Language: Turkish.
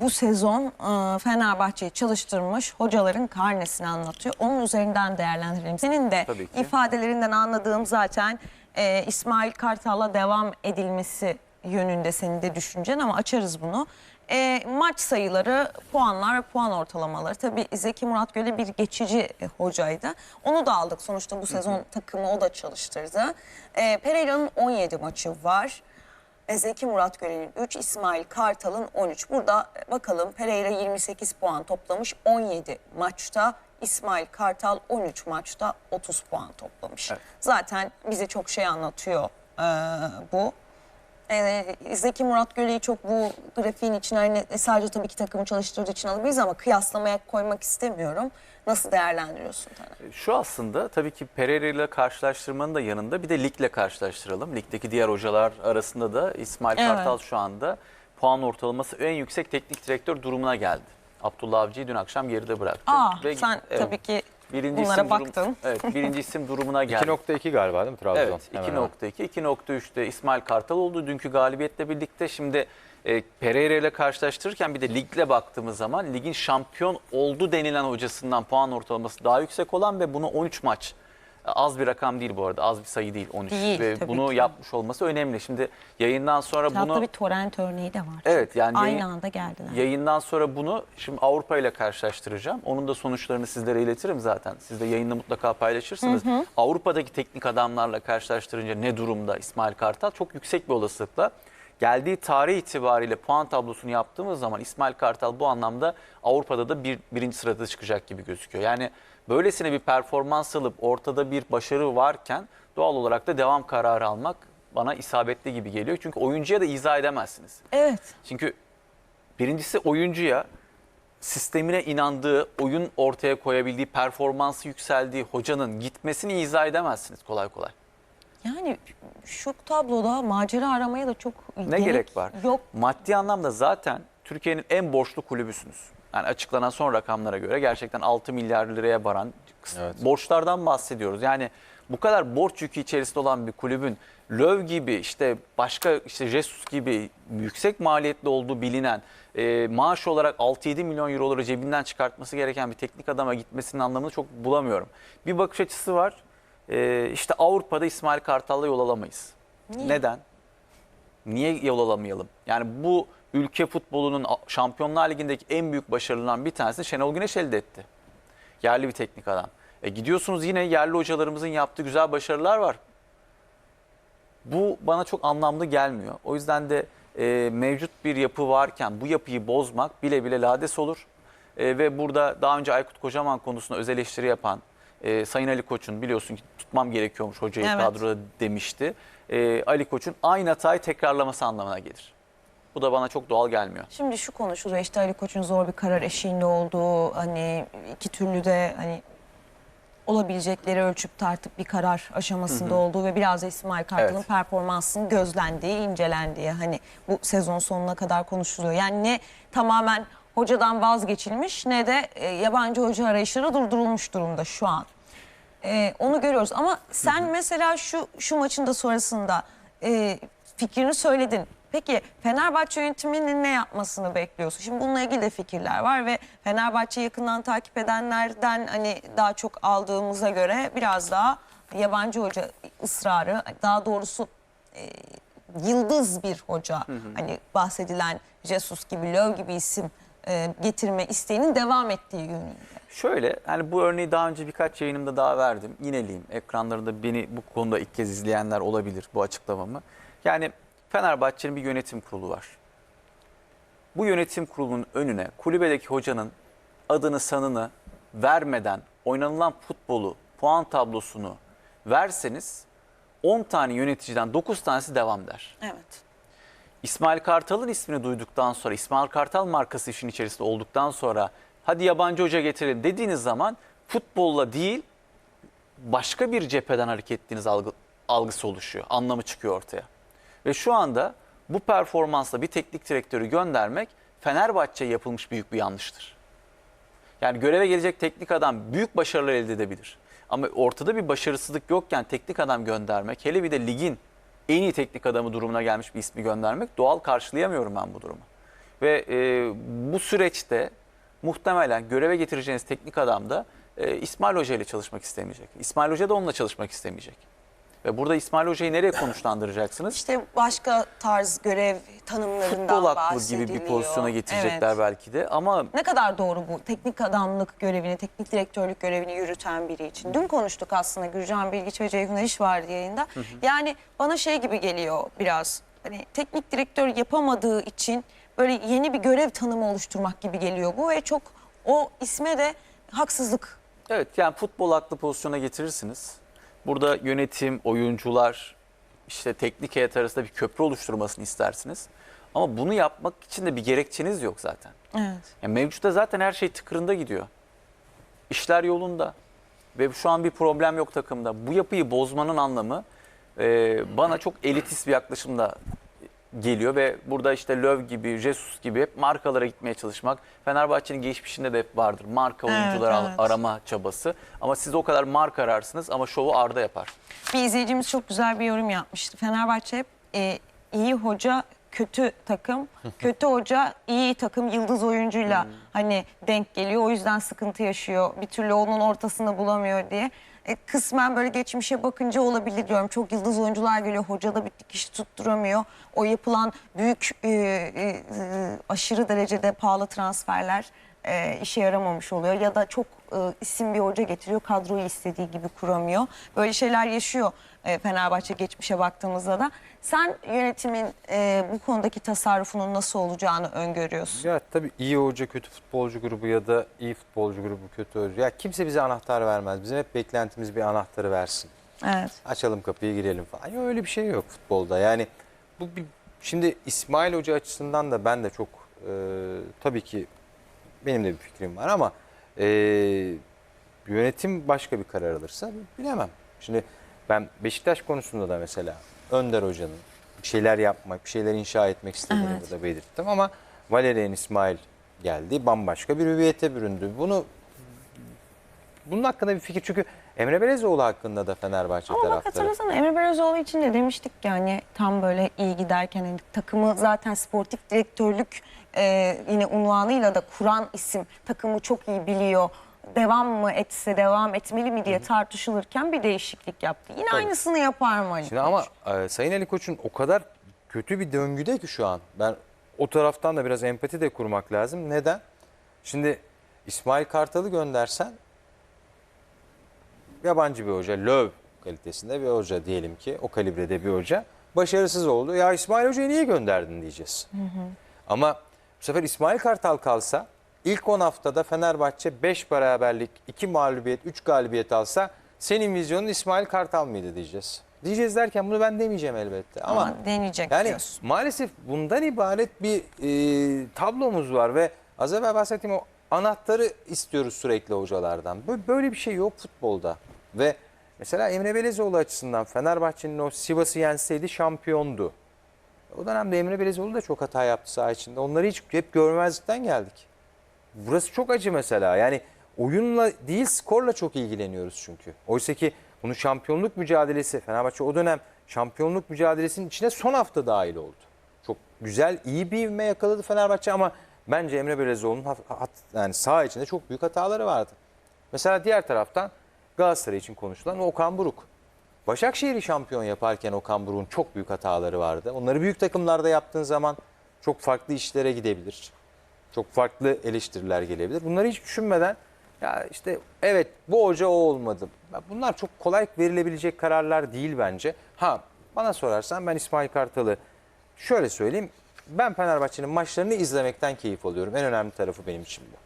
Bu sezon e, Fenerbahçe'yi çalıştırmış hocaların karnesini anlatıyor. Onun üzerinden değerlendirelim. Senin de ifadelerinden anladığım zaten e, İsmail Kartal'la devam edilmesi yönünde senin de düşüncen ama açarız bunu. E, maç sayıları, puanlar ve puan ortalamaları. Tabii Zeki Murat Göle bir geçici e, hocaydı. Onu da aldık. Sonuçta bu sezon takımı o da çalıştırdı. E, Pereira'nın 17 maçı var. Zeki Murat Gören'in 3, İsmail Kartal'ın 13. Burada e, bakalım Pereira 28 puan toplamış 17 maçta. İsmail Kartal 13 maçta 30 puan toplamış. Evet. Zaten bize çok şey anlatıyor e, bu. E, Zeki Murat Göle'yi çok bu grafiğin içine hani sadece tabii ki takımı çalıştırdığı için alabiliriz ama kıyaslamaya koymak istemiyorum. Nasıl değerlendiriyorsun Taner? Şu aslında tabii ki Pereira ile karşılaştırmanın da yanında bir de ligle karşılaştıralım. Ligdeki diğer hocalar arasında da İsmail Evet. Kartal şu anda puan ortalaması en yüksek teknik direktör durumuna geldi. Abdullah Avcı'yı dün akşam geride bıraktı. Aa, Ve- sen evet, tabii ki birinci bunlara isim durum- baktın. evet, birinci isim durumuna geldi. 2.2 galiba değil mi Trabzon? Evet Hemen hemen. 2.2, 2.3'te İsmail Kartal oldu dünkü galibiyetle birlikte. Şimdi e, Pereira ile karşılaştırırken bir de ligle baktığımız zaman ligin şampiyon oldu denilen hocasından puan ortalaması daha yüksek olan ve bunu 13 maç az bir rakam değil bu arada az bir sayı değil 13 Değil, ve bunu ki. yapmış olması önemli. Şimdi yayından sonra Hatta bunu bir torrent örneği de var. Evet, yani Aynı yayın- anda geldiler. Yayından sonra bunu şimdi Avrupa ile karşılaştıracağım. Onun da sonuçlarını sizlere iletirim zaten. Siz de yayında mutlaka paylaşırsınız. Avrupa'daki teknik adamlarla karşılaştırınca ne durumda İsmail Kartal? Çok yüksek bir olasılıkla geldiği tarih itibariyle puan tablosunu yaptığımız zaman İsmail Kartal bu anlamda Avrupa'da da bir, birinci sırada çıkacak gibi gözüküyor. Yani böylesine bir performans alıp ortada bir başarı varken doğal olarak da devam kararı almak bana isabetli gibi geliyor. Çünkü oyuncuya da izah edemezsiniz. Evet. Çünkü birincisi oyuncuya sistemine inandığı, oyun ortaya koyabildiği, performansı yükseldiği hocanın gitmesini izah edemezsiniz kolay kolay. Yani şu tabloda macera aramaya da çok Ne gerek, var? Yok. Maddi anlamda zaten Türkiye'nin en borçlu kulübüsünüz. Yani açıklanan son rakamlara göre gerçekten 6 milyar liraya varan Evet. borçlardan bahsediyoruz. Yani bu kadar borç yükü içerisinde olan bir kulübün Löw gibi işte başka işte Jesus gibi yüksek maliyetli olduğu bilinen e, maaş olarak 6-7 milyon euroları cebinden çıkartması gereken bir teknik adama gitmesinin anlamını çok bulamıyorum. Bir bakış açısı var. E, işte Avrupa'da İsmail Kartal'la yol alamayız. Niye? Neden? Niye yol alamayalım? Yani bu ülke futbolunun Şampiyonlar Ligi'ndeki en büyük başarılarından bir tanesini Şenol Güneş elde etti. Yerli bir teknik adam. E gidiyorsunuz yine yerli hocalarımızın yaptığı güzel başarılar var. Bu bana çok anlamlı gelmiyor. O yüzden de e, mevcut bir yapı varken bu yapıyı bozmak bile bile lades olur. E, ve burada daha önce Aykut Kocaman konusunda öz eleştiri yapan e, Sayın Ali Koç'un biliyorsun ki tutmam gerekiyormuş hocayı Evet. kadroda demişti. E, Ali Koç'un aynı hatayı tekrarlaması anlamına gelir. Bu da bana çok doğal gelmiyor. Şimdi şu konuşuluyor işte Ali Koç'un zor bir karar eşiğinde olduğu hani iki türlü de hani olabilecekleri ölçüp tartıp bir karar aşamasında olduğu ve biraz da İsmail Kartal'ın Evet. performansının gözlendiği, incelendiği hani bu sezon sonuna kadar konuşuluyor. Yani ne tamamen hocadan vazgeçilmiş ne de e, yabancı hoca arayışları durdurulmuş durumda şu an. Ee, onu görüyoruz ama sen mesela şu şu maçın da sonrasında e, fikrini söyledin. Peki Fenerbahçe yönetiminin ne yapmasını bekliyorsun? Şimdi bununla ilgili de fikirler var ve Fenerbahçe'yi yakından takip edenlerden hani daha çok aldığımıza göre biraz daha yabancı hoca ısrarı daha doğrusu e, yıldız bir hoca hani bahsedilen Jesus gibi Löw gibi isim e, getirme isteğinin devam ettiği yönünde. Şöyle hani bu örneği daha önce birkaç yayınımda daha verdim. Yineleyeyim. Ekranlarında beni bu konuda ilk kez izleyenler olabilir bu açıklamamı. Yani Fenerbahçe'nin bir yönetim kurulu var. Bu yönetim kurulunun önüne kulübedeki hocanın adını sanını vermeden oynanılan futbolu, puan tablosunu verseniz 10 tane yöneticiden 9 tanesi devam der. Evet. İsmail Kartal'ın ismini duyduktan sonra, İsmail Kartal markası işin içerisinde olduktan sonra hadi yabancı hoca getirin dediğiniz zaman futbolla değil başka bir cepheden hareket ettiğiniz algı, algısı oluşuyor. Anlamı çıkıyor ortaya. Ve şu anda bu performansla bir teknik direktörü göndermek Fenerbahçe'ye yapılmış büyük bir yanlıştır. Yani göreve gelecek teknik adam büyük başarılar elde edebilir. Ama ortada bir başarısızlık yokken teknik adam göndermek, hele bir de ligin en iyi teknik adamı durumuna gelmiş bir ismi göndermek doğal karşılayamıyorum ben bu durumu. Ve e, bu süreçte muhtemelen göreve getireceğiniz teknik adam da e, İsmail Hoca ile çalışmak istemeyecek. İsmail Hoca da onunla çalışmak istemeyecek. Ve burada İsmail Hoca'yı nereye konuşlandıracaksınız? İşte başka tarz görev tanımlarından Futbol aklı bahsediliyor. gibi bir pozisyona getirecekler Evet. belki de. Ama Ne kadar doğru bu teknik adamlık görevini, teknik direktörlük görevini yürüten biri için. Dün konuştuk aslında Gürcan Bilgiç ve Ceyhun İş vardı yayında. Yani bana şey gibi geliyor biraz. Hani teknik direktör yapamadığı için böyle yeni bir görev tanımı oluşturmak gibi geliyor bu ve çok o isme de haksızlık. Evet yani futbol aklı pozisyona getirirsiniz. Burada yönetim, oyuncular, işte teknik heyet arasında bir köprü oluşturmasını istersiniz. Ama bunu yapmak için de bir gerekçeniz yok zaten. Evet. Yani mevcutta zaten her şey tıkırında gidiyor. İşler yolunda. Ve şu an bir problem yok takımda. Bu yapıyı bozmanın anlamı e, bana çok elitist bir yaklaşımda geliyor ve burada işte Löw gibi, Jesus gibi hep markalara gitmeye çalışmak. Fenerbahçe'nin geçmişinde de hep vardır. Marka Evet, oyuncular al- evet. arama çabası. Ama siz o kadar marka ararsınız ama şovu Arda yapar. Bir izleyicimiz çok güzel bir yorum yapmıştı. Fenerbahçe hep e, iyi hoca kötü takım, kötü hoca iyi takım yıldız oyuncuyla hani denk geliyor. O yüzden sıkıntı yaşıyor. Bir türlü onun ortasını bulamıyor diye. E, kısmen böyle geçmişe bakınca olabilir diyorum. Çok yıldız oyuncular geliyor. Hoca da bir dikiş tutturamıyor. O yapılan büyük e, e, e, aşırı derecede pahalı transferler e, işe yaramamış oluyor ya da çok e, isim bir hoca getiriyor kadroyu istediği gibi kuramıyor. Böyle şeyler yaşıyor e, Fenerbahçe geçmişe baktığımızda da. Sen yönetimin e, bu konudaki tasarrufunun nasıl olacağını öngörüyorsun. Ya tabii iyi hoca kötü futbolcu grubu ya da iyi futbolcu grubu kötü hoca. Ya kimse bize anahtar vermez. Bizim hep beklentimiz bir anahtarı versin. Evet. Açalım kapıyı girelim falan. Ya öyle bir şey yok futbolda. Yani bu bir, şimdi İsmail Hoca açısından da ben de çok e, tabii ki benim de bir fikrim var ama e, yönetim başka bir karar alırsa bilemem. Şimdi ben Beşiktaş konusunda da mesela Önder Hoca'nın bir şeyler yapmak, bir şeyler inşa etmek istediğini Evet. burada belirttim ama Valerian İsmail geldi. Bambaşka bir hüviyete büründü. Bunu bunun hakkında bir fikir çünkü Emre Belezoğlu hakkında da Fenerbahçe Ama bak taraftarı. hatırlasana Emre Belözoğlu için de demiştik yani tam böyle iyi giderken hani takımı zaten sportif direktörlük e, yine unvanıyla da kuran isim takımı çok iyi biliyor. Devam mı etse devam etmeli mi diye tartışılırken bir değişiklik yaptı. Yine Tabii. aynısını yapar mı Ali Şimdi Koç? ama e, Sayın Ali Koç'un o kadar kötü bir döngüde ki şu an. Ben o taraftan da biraz empati de kurmak lazım. Neden? Şimdi İsmail Kartal'ı göndersen yabancı bir hoca, Löw kalitesinde bir hoca diyelim ki o kalibrede bir hoca başarısız oldu. Ya İsmail Hoca'yı niye gönderdin diyeceğiz. Ama bu sefer İsmail Kartal kalsa ilk 10 haftada Fenerbahçe 5 beraberlik, 2 mağlubiyet, 3 galibiyet alsa senin vizyonun İsmail Kartal mıydı diyeceğiz. Diyeceğiz derken bunu ben demeyeceğim elbette. Ama, Ama deneyecek yani diyorsun. maalesef bundan ibaret bir e, tablomuz var ve az evvel bahsettiğim o anahtarı istiyoruz sürekli hocalardan. Bö- Böyle bir şey yok futbolda. Ve mesela Emre Belezoğlu açısından Fenerbahçe'nin o Sivas'ı yenseydi şampiyondu. O dönemde Emre Belezoğlu da çok hata yaptı saha içinde. Onları hiç hep görmezlikten geldik. Burası çok acı mesela. Yani oyunla değil skorla çok ilgileniyoruz çünkü. Oysa ki bunun şampiyonluk mücadelesi Fenerbahçe o dönem şampiyonluk mücadelesinin içine son hafta dahil oldu. Çok güzel, iyi bir ivme yakaladı Fenerbahçe ama bence Emre Belezoğlu'nun yani saha içinde çok büyük hataları vardı. Mesela diğer taraftan Galatasaray için konuşulan Okan Buruk. Başakşehir'i şampiyon yaparken Okan Buruk'un çok büyük hataları vardı. Onları büyük takımlarda yaptığın zaman çok farklı işlere gidebilir. Çok farklı eleştiriler gelebilir. Bunları hiç düşünmeden ya işte evet bu hoca o olmadı. Bunlar çok kolay verilebilecek kararlar değil bence. Ha bana sorarsan ben İsmail Kartal'ı şöyle söyleyeyim. Ben Fenerbahçe'nin maçlarını izlemekten keyif alıyorum. En önemli tarafı benim için bu.